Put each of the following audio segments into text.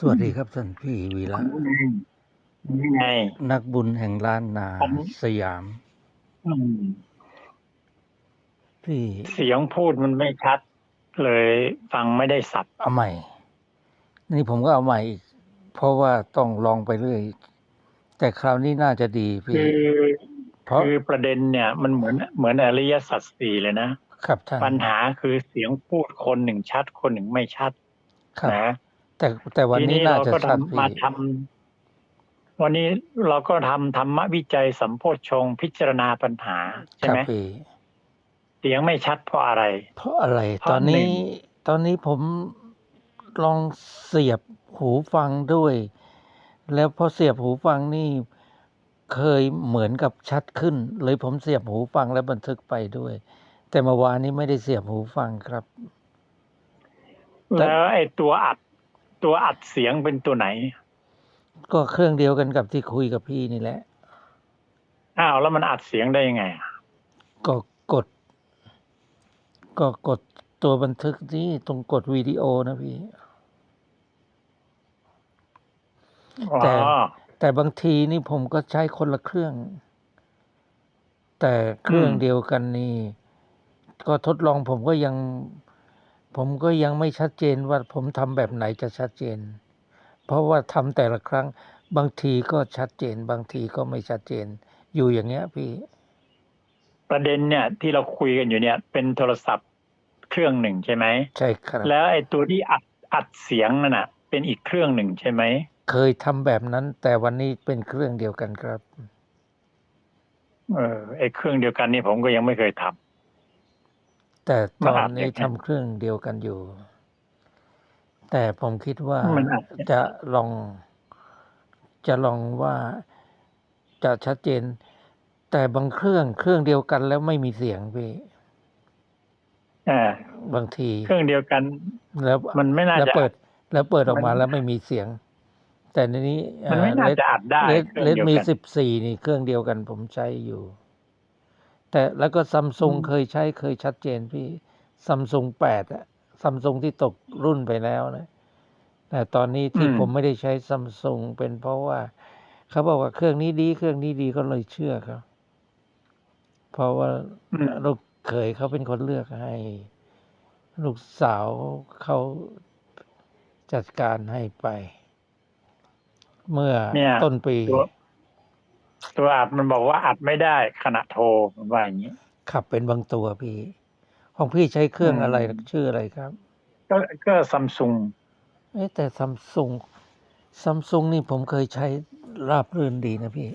สวัสดีครับท่านพี่วีระนี่ไง นักบุญแห่งล้านนาผม สยาม อืมพี่เสียงพูดมันไม่ชัด เลยฟังไม่ได้สับเอาใหม่ นี่ผมก็เอาใหม่อีก เพราะว่าต้องลองไปเรื่อย แต่คราวนี้น่าจะดีพี่ คือเพราะคือประเด็นเนี่ย มันเหมือนเหมือนอริยสัจสี่เลยนะ ครับท่านปัญหาคือเสียงพูดคนหนึ่งชัด คนหนึ่งไม่ชัดครับ นะ แต่แต่วันทีนี้นี้น่าเราจะก็ชัดทำพี่มาทำวันนี้เราก็ทำธรรมวิจัยสัมโพชฌงค์พิจารณาปัญหาใช่ครับไหมพี่ เสียงไม่ชัดเพราะอะไร เพราะอะไรเพราะตอนนี้หนึ่งตอนนี้ผมลองเสียบหูฟังด้วย แล้วพอเสียบหูฟังนี่เคยเหมือนกับชัดขึ้น เลยผมเสียบหูฟังแล้วบันทึกไปด้วย แต่เมื่อวานนี้ไม่ได้เสียบหูฟังครับแต่แล้วไอ้ตัวอัด ตัวอัดเสียงเป็นตัวไหน ก็เครื่องเดียวกันกับที่คุยกับพี่นี่แหละ อ้าวแล้วมันอัดเสียงได้ยังไงอะก็กด ก็กดตัวบันทึกนี่ตรงกดวิดีโอนะพี่ อ๋อแต่ แต่บางทีนี่ผมก็ใช้คนละเครื่อง แต่เครื่องเดียวกันนี่ ก็ทดลองผมก็ยัง ผมก็ยังไม่ชัดเจนว่าผมทำแบบไหนจะชัดเจน เพราะว่าทำแต่ละครั้งบางทีก็ชัดเจน บางทีก็ไม่ชัดเจน อยู่อย่างเงี้ยพี่ ประเด็นเนี่ยที่เราคุยกันอยู่เนี่ย เป็นโทรศัพท์เครื่องหนึ่งใช่ไหมใช่ครับ แล้วไอ้ตัวที่อัดอัดเสียงนั่นน่ะ เป็นอีกเครื่องหนึ่งใช่ไหมเคยทำแบบนั้น แต่วันนี้เป็นเครื่องเดียวกันครับ เออไอ้เครื่องเดียวกันนี่ผมก็ยังไม่เคยทำ แต่ตมันอนอัดนี้ยังไงทำเครื่องเดียวกันอยู่ แต่ผมคิดว่ามันอัดจะลอง จะลองว่าจะชัดเจน แต่บางเครื่องเครื่องเดียวกันแล้วไม่มีเสียงพี่อ่าบางที เครื่องเดียวกัน แล้วมันไม่น่าแล้วจะเปิด แล้วเปิดออกมามันแล้วไม่มีเสียง แต่ในนี้มันไม่น่าจะอัดได้เลดเครื่องเลดเดียวมีกันสิบสี่นี่เครื่องเดียวกันผมใช้อยู่ แต่แล้วก็ซัมซุงอืมเคยใช้เคยชัดเจนพี่ซัมซุงแปดอะซัมซุงที่ตกรุ่นไปแล้วนะแต่ตอนนี้ที่ผมไม่ได้ใช้ซัมซุงเป็นเพราะว่าเขาบอกว่าเครื่องนี้ดีเครื่องนี้ดีก็เลยเชื่อครับ เพราะว่าอืมลูกเขยเขาเป็นคนเลือกให้ ลูกสาวเขาจัดการให้ไป เมื่อเนี่ยต้นปี ตัวอัดมันบอกว่าอัดไม่ได้ขณะโทรมันว่าอย่างนี้ ขับเป็นบางตัวพี่ ของพี่ใช้เครื่องอะไรชื่ออะไรครับ ก็ก็ซัมซุงเอ๊แต่ซัมซุงซัมซุงนี่ผมเคยใช้ราบรื่นดีนะพี่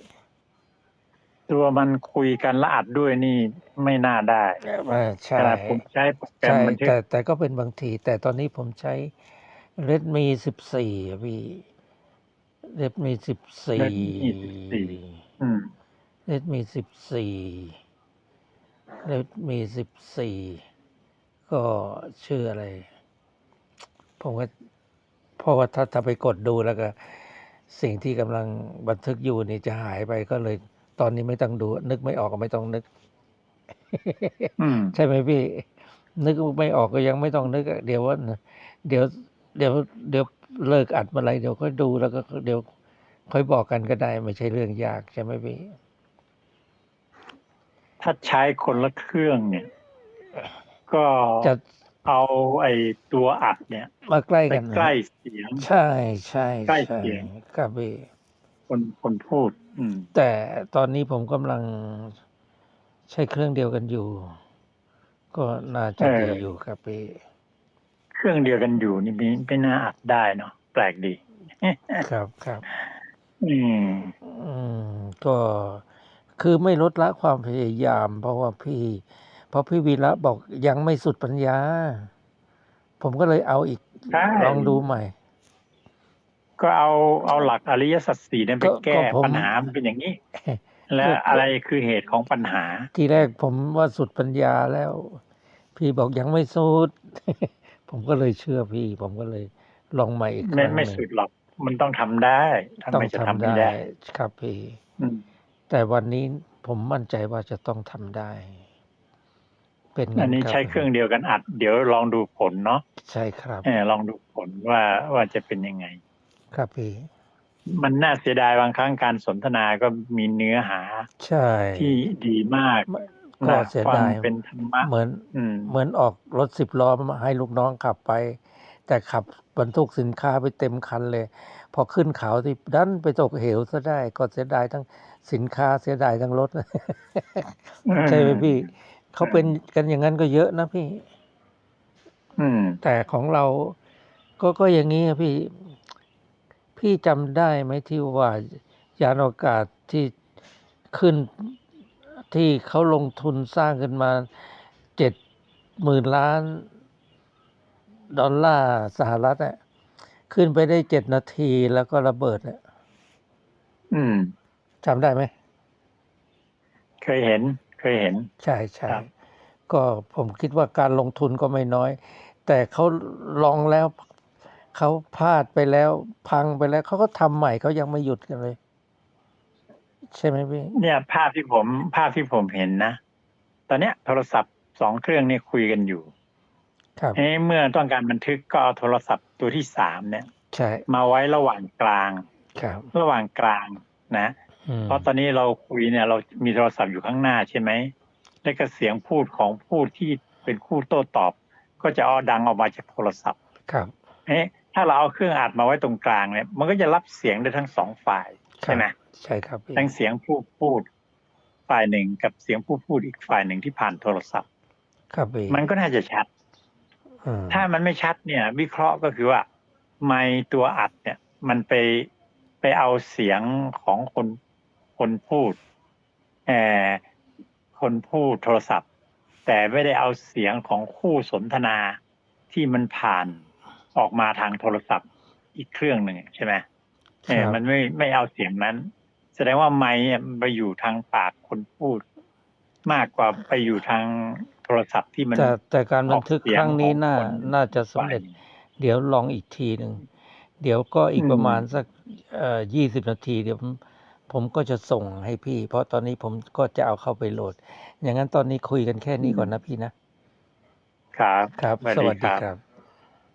ตัวมันคุยกันละอัดด้วยนี่ไม่น่าได้ใช่ใช้ใช่บัแต่แต่ก็เป็นบางที แต่ตอนนี้ผมใช้ Redmi 14อะพี่ Redmi 14 24 เลดมีสิบสี่เลดมีสิบสี่ก็ชื่ออะไร ผมก็เพราะว่าถ้าถ้าไปกดดูแล้วก็ สิ่งที่กำลังบันทึกอยู่นี่จะหายไปก็เลย ตอนนี้ไม่ต้องดู นึกไม่ออกก็ไม่ต้องนึกใช่ไหมพี่ นึกไม่ออกก็ยังไม่ต้องนึก เดี๋ยวว่าเดี๋ยว เดี๋ยว เดี๋ยวเลิกอัดมื่อไรเดี๋ยวก็ดูแล้วก็เดี๋ยว ค่อยบอกกันก็ได้ไม่ใช่เรื่องยากใช่ไหมพี่ ถ้าใช้คนละเครื่องเนี่ย ก็จะเอาไอ้ตัวอัดเนี่ย มาใกล้ไปกันนะใกล้เสียง ใช่ใช่ใกล้ใช่เสียงครับพี่คนคนพูด อืม แต่ตอนนี้ผมกำลังใช้เครื่องเดียวกันอยู่ ก็น่าจะดีอยู่ครับพี่เครื่องเดียวกันอยู่นี่ไม่ไม่น่าอัดได้เนาะแปลกดี ครับครับ อืม อืม ก็ คือไม่ลดละความพยายาม เพราะว่าพี่ เพราะพี่วีระบอก ยังไม่สุดปัญญา ผมก็เลยเอาอีก ใช่ ลองดูใหม่ ก็เอา เอาหลักอริยสัจสี่เนี่ยไปก็แก้ก็ผมปัญหามันเป็นอย่างนี้ และอะไรคือเหตุของปัญหา ทีแรกผมว่าสุดปัญญาแล้ว พี่บอก ยังไม่สุด ผมก็เลยเชื่อพี่ ผมก็เลยลองใหม่อีกคไม่ รั้งหไม่นึ่งสุดหรอก มันต้องทำได้ทำต้องไมจะทำทำไม่ได้ได้ ครับพี่อืมแต่วันนี้ผมมั่นใจว่าจะต้องทำได้ เป็นอังั้นนนี้ครับใช้เครื่องเดียวกันอัด เดี๋ยวลองดูผลเนาะใช่ครับเออลองดูผลว่าว่าจะเป็นยังไง ครับพี่มันน่าเสียดายบางครั้งการสนทนาก็มีเนื้อหา ใช่ ที่ดีมากก็น่าเสียฟังดายเป็นธรรมะเหมือนอืมเหมือนออกรถสิบล้อมาให้ลูกน้องขับไป แต่ขับบรรทุกสินค้าไปเต็มคันเลย พอขึ้นเขาที่ดันไปตกเหวซะได้ก็เสียดายทั้งสินค้าเสียดายทั้งรถใช่ไหมพี่เขาเป็นกันอย่างนั้นก็เยอะนะพี่อืมแต่ของเราก็ก็อย่างนี้อะพี่ พี่จำได้ไหมที่ว่ายานอวกาศที่ขึ้นที่เขาลงทุนสร้างขึ้นมาเจ็ดหมื่นล้าน ดอลลาร์สหรัฐอะขึ้นไปได้เจ็ดนาทีแล้วก็ระเบิดอะอืมจำได้ไหม เคยเห็น เคยเห็น ใช่ใช่ครับก็ผมคิดว่าการลงทุนก็ไม่น้อย แต่เขาลองแล้ว เขาพลาดไปแล้ว พังไปแล้วเขาก็ทำใหม่เขายังไม่หยุดกันเลย ใช่ไหมพี่ เนี่ย ภาพที่ผม ภาพที่ผมเห็นนะ ตอนเนี้ยโทรศัพท์สองเครื่องนี่คุยกันอยู่ ครับเอ้เมื่อต้องการบันทึกก็เอาโทรศัพท์ตัวที่สามเนี่ย ใช่มาไว้ระหว่างกลาง ครับ ระหว่างกลางนะอืมเพราะตอนนี้เราคุยเนี่ยเรามีโทรศัพท์อยู่ข้างหน้าใช่ไหม แล้วก็เสียงพูดของผู้ที่เป็นคู่โต้ตอบ ก็จะเอาดังออกมาจากโทรศัพท์ครับเอ๊ะถ้าเราเอาเครื่องอัดมาไว้ตรงกลางเนี่ย มันก็จะรับเสียงได้ทั้งสองฝ่ายใช่ไหม ใช่ครับพี่ทั้งเสียงผู้พูดฝ่ายหนึ่งกับเสียงผู้พูดอีกฝ่ายหนึ่งที่ผ่านโทรศัพท์ ครับพี่มันก็น่าจะชัดอืม ถ้ามันไม่ชัดเนี่ย วิเคราะห์ก็คือว่า ไมค์ตัวอัดเนี่ย มันไปไปเอาเสียงของคนคนพูดเอ่อคนพูดโทรศัพท์ แต่ไม่ได้เอาเสียงของคู่สนทนาที่มันผ่านออกมาทางโทรศัพท์อีกเครื่องหนึ่งใช่ไหมเออมันไม่ไม่เอาเสียงนั้น แสดงว่าไมค์เนี่ยมันไปอยู่ทางปากคนพูด มากกว่าไปอยู่ทางโทรศัพท์ที่มันแต่แต่การบันทึกออกเสียงครั้งนี้น่าของคนน่าจะสำเร็จ เดี๋ยวลองอีกทีหนึ่งเดี๋ยวก็อีกอืมประมาณสักเอ่อยี่สิบนาทีเดี๋ยวผมผมก็จะส่งให้พี่ เพราะตอนนี้ผมก็จะเอาเข้าไปโหลด อย่างนั้นตอนนี้คุยกันแค่นี้ก่อนนะพี่นะ ครับ ครับ สวัสสดีวัสดีครับครับ